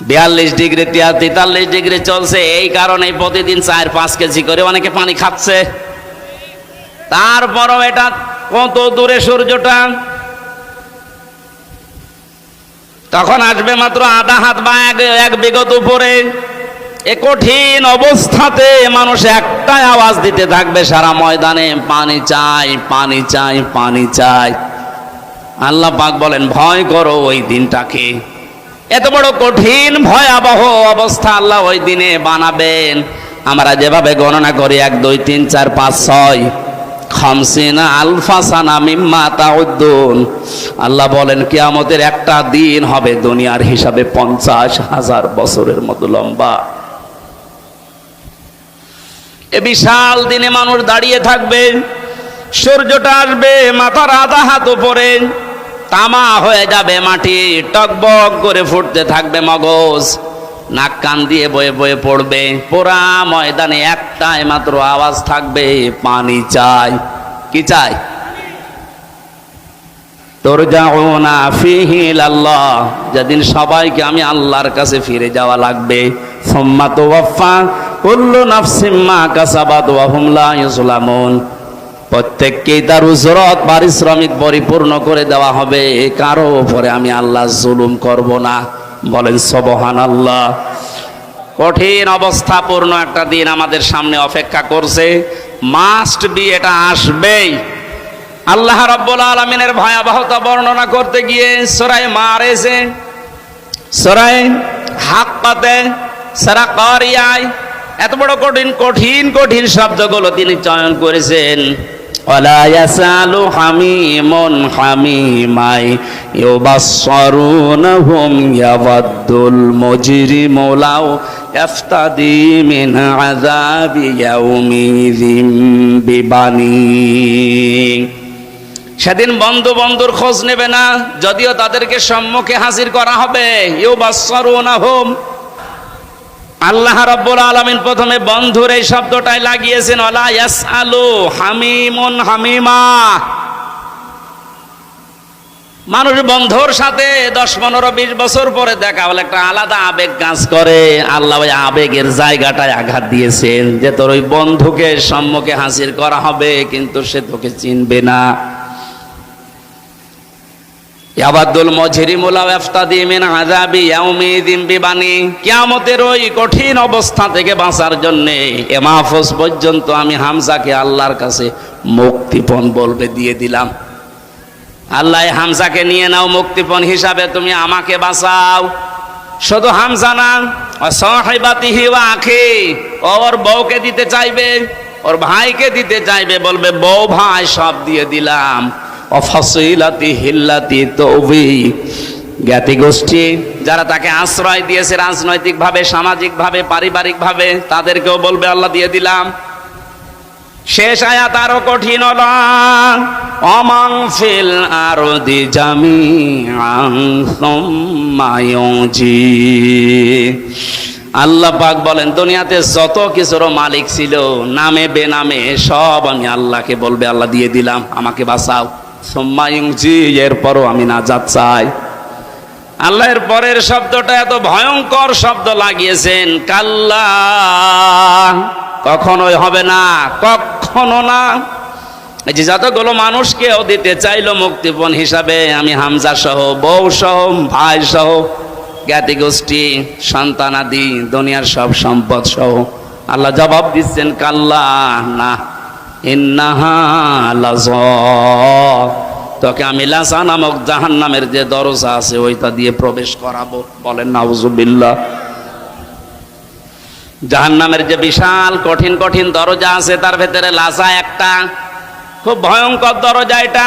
বিয়াল্লিশ ডিগ্রি তেতাল্লিশ ডিগ্রি চলছে। এই কারণে প্রতিদিন চার, পাঁচ কেজি করে অনেকে পানি খাচ্ছে। তারপরও এটা কত দূরে সূর্যটা? তখন আসবে মাত্র আধা হাত বা এক এক বিগত উপরে। এ কঠিন অবস্থাতে মানুষ একটাই আওয়াজ দিতে থাকবে সারা ময়দানে, পানি চাই পানি চাই পানি চাই। আল্লাহ পাক বলেন, ভয় করো ওই দিনটাকে। এত বড় কঠিন ভয়াবহ অবস্থা আল্লাহ ওই দিনে বানাবেন। আমরা যেভাবে গণনা করি, এক, দুই, তিন, চার, পাঁচ, ছয়। খামসিনা আলফা সানা মিম্মা তাউদ্দুন। আল্লাহ বলেন, কিয়ামতের একটা দিন হবে দুনিয়ার হিসাবে পঞ্চাশ হাজার বছরের মতো লম্বা। এ বিশাল দিনে মানুষ দাঁড়িয়ে থাকবে, সূর্যটা আসবে, মাথার আধা হাত উপরে। তামা হয়ে যাবে মাটি, টকবক করে ফুটতে থাকবে মগজ। নাক কান দিয়ে বয়ে বয়ে পড়বে। পোড়া ময়দানে একটাই মাত্র আওয়াজ থাকবে, পানি চাই। কি চাই? তোর না ফিহিল আল্লাহ যেদিন সবাইকে আমি আল্লাহর কাছে ফিরে যাওয়া লাগবে। সোম্মা তো কুল্লু নাফসিম্মা কাসাবাত ওয়া হুম লা ইউসলামুন প্রত্যেককেই তার উজরত পারিশ্রমিক পরিপূর্ণ করে দেওয়া হবে। কারও উপরে আমি আল্লাহ জুলুম করব না। বলেন সবহান আল্লাহ কঠিন অবস্থাপূর্ণ একটা দিন আমাদের সামনে অপেক্ষা করছে। মাস্ট বি এটা আসবেই। আল্লাহ রব্বুল আলমিনের ভয়াবহতা বর্ণনা করতে গিয়ে সরাই মারেছে সরাই হাক পাতে সারা করিয়ায়, এত বড় কঠিন কঠিন কঠিন শব্দগুলো তিনি চয়ন করেছেন। ولا يسأل حميم حميماي يبصرونهم يود المجرم لو يفتدي من عذاب يومئذ ببنيه সেদিন বন্ধু বন্ধুর খোঁজ নেবে না যদিও তাদেরকে সম্মুখে হাজির করা হবে ইউ বাসরুনা হোম আল্লাহ রাব্বুল আলামিন প্রথমে বন্ধুর এই শব্দটাই লাগিয়েছেন ওলা ইয়াসআলু হামিমুন হামিমা। মানুষ বন্ধুর সাথে দশ, পনেরো, বিশ বছর পরে দেখা হলে, একটা আলাদা আবেগ কাজ করে। আল্লাহ ওই আবেগের জায়গাটায় আঘাত দিয়েছেন যে তোর ওই বন্ধুকে সম্মুখে হাসির করা হবে, কিন্তু সে তোকে চিনবে না। ইয়াবাদুল মজরিমুলা ইফতাদি মিন আযাবি ইয়াউমিদিন বিবানি। কিয়ামতের ওই কঠিন অবস্থা থেকে বাঁচার জন্য এ মাহফুজ পর্যন্ত আমি হামজাকে আল্লাহর কাছে মুক্তিপণ বলবে, দিয়ে দিলাম। আল্লাহ হামজাকে নিয়ে নাও মুক্তিপণ হিসাবে, তুমি আমাকে বাঁচাও। শুধু হামজা না সাহেবাতিহি ওয়া আখি ওর বউকে দিতে চাইবে, ওর ভাইকে দিতে চাইবে, বলবে, বউ ভাই, সব দিয়ে দিলাম। অফসিলাতি হিল্লাতি তৌবি। জ্ঞাতি গোষ্ঠী, যারা তাকে আশ্রয় দিয়েছে রাজনৈতিকভাবে, সামাজিকভাবে, পারিবারিকভাবে, তাদেরকেও বলবে, আল্লাহ দিয়ে দিলাম। শেষ আয়াত আরও কঠিন অমাং ফিল আরদি জামি আল্লাহ পাক বলেন, দুনিয়াতে যত কিছুর মালিক ছিল, নামে বেনামে সব আমি আল্লাহকে বলবে, আল্লাহ দিয়ে দিলাম, আমাকে বাঁচাও। সোম্মায়ুংজি এরপরও আমি নাজাত চাই। আল্লাহর পরের শব্দটা এত ভয়ঙ্কর শব্দ লাগিয়েছেন, কাল্লা। কখনোই হবে না, কখনো না। এই যে যতগুলো মানুষকেও দিতে চাইলো মুক্তিপণ হিসাবে, আমি হামজা সহ, বউ সহ, ভাই সহ, জ্ঞাতি গোষ্ঠী সন্তানাদি দুনিয়ার সব সম্পদ সহ। আল্লাহ জবাব দিচ্ছেন, কাল্লা, না। তোকে আমি লাসা নামক জাহান নামের যে দরজা আছে, ওইটা দিয়ে প্রবেশ করাবো। বলেন নাউজুবিল্লা জাহান নামের যে বিশাল কঠিন কঠিন দরজা আছে, তার ভেতরে লাসা একটা। খুব ভয়ঙ্কর দরজা এটা।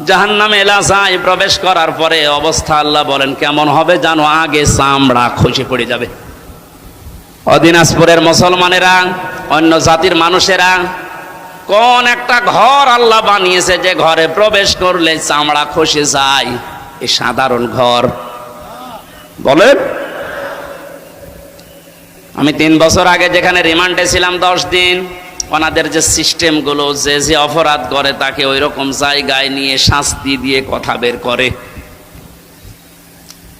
জাহান্নামে এলাসায় প্রবেশ করার পরে অবস্থা আল্লাহ বলেন, কেমন হবে জানো, আগে চামড়া খসে পড়ে যাবে। অদিনাজপুরের মুসলমানেরা, অন্য জাতির মানুষেরা, কোন একটা ঘর আল্লাহ বানিয়েছে যে ঘরে প্রবেশ করলে চামড়া খসে যায়। এই সাধারণ ঘর। বলেন, আমি তিন বছর আগে যেখানে রিমান্ডে ছিলাম দশ দিন ওনাদের যে সিস্টেমগুলো, যে যে অপরাধ করে তাকে ওই রকম জায়গায় নিয়ে শাস্তি দিয়ে কথা বের করে।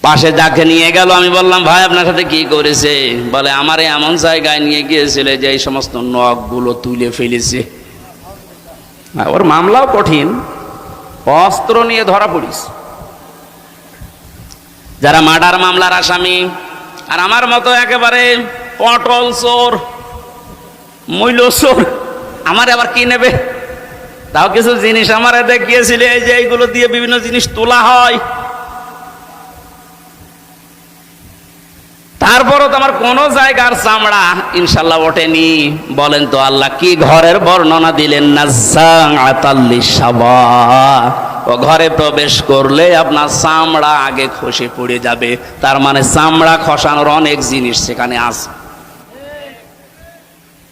পাশে যাকে নিয়ে গেল, আমি বললাম, ভাই, আপনার সাথে কি করেছে? বলে, আমার এমন জায়গায় নিয়ে গিয়েছিল যে এই সমস্ত নখগুলো তুলে ফেলেছে। ওর মামলাও কঠিন। অস্ত্র নিয়ে ধরা পড়িস। যারা মার্ডার মামলার আসামি, আর আমার মতো একেবারে পটল চোর মূল্য চোর আমার আবার কি নেবে? তাও কিছু জিনিস আমার দেখিয়েছিল, এই যে এইগুলো দিয়ে বিভিন্ন জিনিস তোলা হয়। তারপরও তো আমার কোন জায়গার চামড়া ইনশাল্লাহ ওঠেনি। বলেন তো আল্লাহ, কি ঘরের বর্ণনা দিলেন? না ও ঘরে প্রবেশ করলে আপনার চামড়া আগে খসে পড়ে যাবে। তার মানে চামড়া খসানোর অনেক জিনিস সেখানে আছে।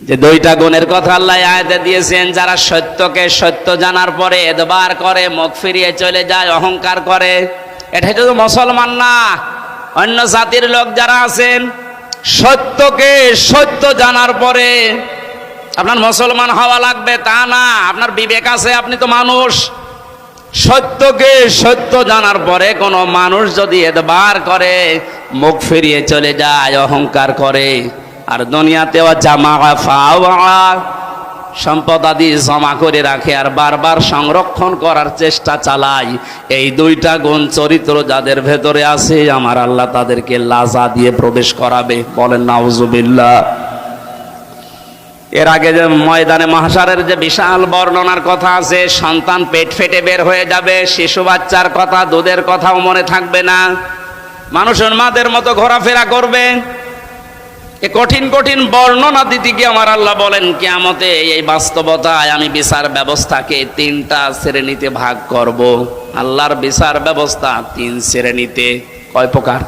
যে দুইটা গুণের কথা আল্লাহ আয়াতে দিয়েছেন, যারা সত্যকে সত্য জানার পরে এদবার করে, মুখ ফিরিয়ে চলে যায়, অহংকার করে এটা তো মুসলমান না। অন্য জাতির লোক যারা আছেন, সত্যকে সত্য জানার পরে আপনার মুসলমান হওয়া লাগবে, তা না। আপনার বিবেক আছে, আপনি তো মানুষ। সত্যকে সত্য জানার পরে কোনো মানুষ যদি এদবার করে, মুখ ফিরিয়ে চলে যায়, অহংকার করে। আর দুনিয়াতেও জামা ফাওয়া, সম্পদ আদি জমা করে রাখে আর বারবার সংরক্ষণ করার চেষ্টা চালায়। এই দুইটা গুণ চরিত্র যাদের ভেতরে আছে, আমার আল্লাহ তাদেরকে লাজা দিয়ে প্রবেশ করাবে। বলেন, নাউজুবিল্লাহ। এর আগে যে ময়দানে মহাসারের যে বিশাল বর্ণনার কথা আছে, সন্তান পেট ফেটে বের হয়ে যাবে, শিশু বাচ্চার কথা, দুধের কথাও মনে থাকবে না। মানুষ মাদের মতো ঘোরাফেরা করবে। এ কঠিন কঠিন বর্ণনা দিতে গিয়ে আমার আল্লাহ বলেন কেয়ামতে এই বাস্তবতায় আমি বিচার ব্যবস্থাকে তিনটা শ্রেণীতে ভাগ করব আল্লাহর বিচার ব্যবস্থা তিন শ্রেণীতে কয় প্রকার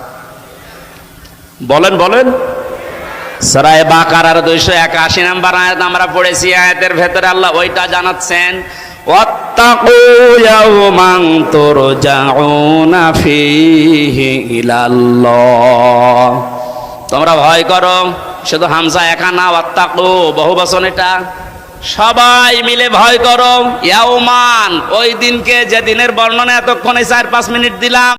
বলেন বলেন সরায় বাকার আর দুইশো একাশি নাম্বার আয়াত আমরা পড়েছি আয়াতের ভেতরে আল্লাহ ওইটা জানাচ্ছেন واتقوا يوما ترجعون فيه إلى الله তোমরা ভয় করো, শুধু হামসা একা না, ওয়াত্তাকু, বহু বচন এটা। সবাই মিলে ভয় করো, ইয়াউমান, ওই দিনকে যে দিনের বর্ণনা এতক্ষণে চার পাঁচ মিনিট দিলাম।